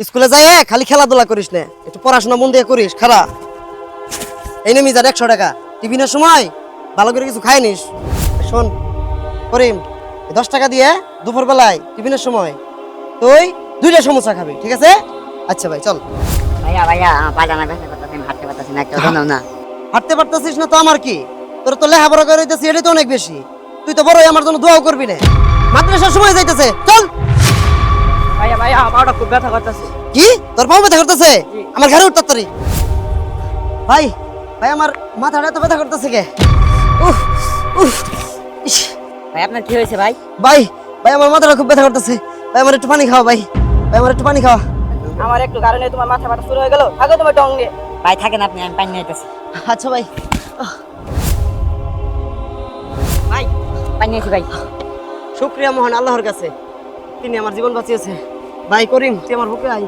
স্কুলে যাই খালি খেলাধুলা করিস না। একটু পড়াশোনা মন দিয়ে করিস খারা এই নেমি যার একশো টাকা। টিফিনের সময় ভালো করে কিছু খাই নিস। শোন করিম দশ টাকা দিয়ে দুপুর বেলায় টিফিনের সময় তুই দুইটা সমোসা খাবি ঠিক আছে? আচ্ছা ভাই চল। ভাইয়া ভাইয়া ব্যথা করতেছে হাঁটতে পারতেছি না একটু জানাও না। হাঁটতে পারতেছিস না তো আমার কি? তোর তো লেখাপড়া করে দিতেছি এটাই তো অনেক বেশি। তুই তো বড়ই আমার জন্য দোয়াও করবি না। মাদ্রাসার সময় যাইতেছে চল। খুব ব্যথা করতেছে। কি? তোর পাও ব্যথা করতেছে? আমার ঘরে উঠ তাড়াতাড়ি ভাই ভাই আমার মাথাটা এত ব্যথা করতেছে কে? উফ উফ। ভাই আপনার কি হয়েছে ভাই? ভাই ভাই আমার মাথাটা খুব ব্যথা করতেছে। ভাই আমার একটু পানি খাও ভাই। ভাই আমার একটু পানি খাওয়া। আমার একটু কারণে তোমার মাথা ব্যথা শুরু হয়ে গেল। থাকো তোমার টং নিয়ে। ভাই থাকেন আপনি আমি পানি নিতেছি আচ্ছা ভাই। ভাই পানি নিয়েছি ভাই। শুক্রিয়া মহান আল্লাহর কাছে। তিনি আমার জীবন বাঁচিয়েছে। ভাই করিম তুই আমার বুকে আই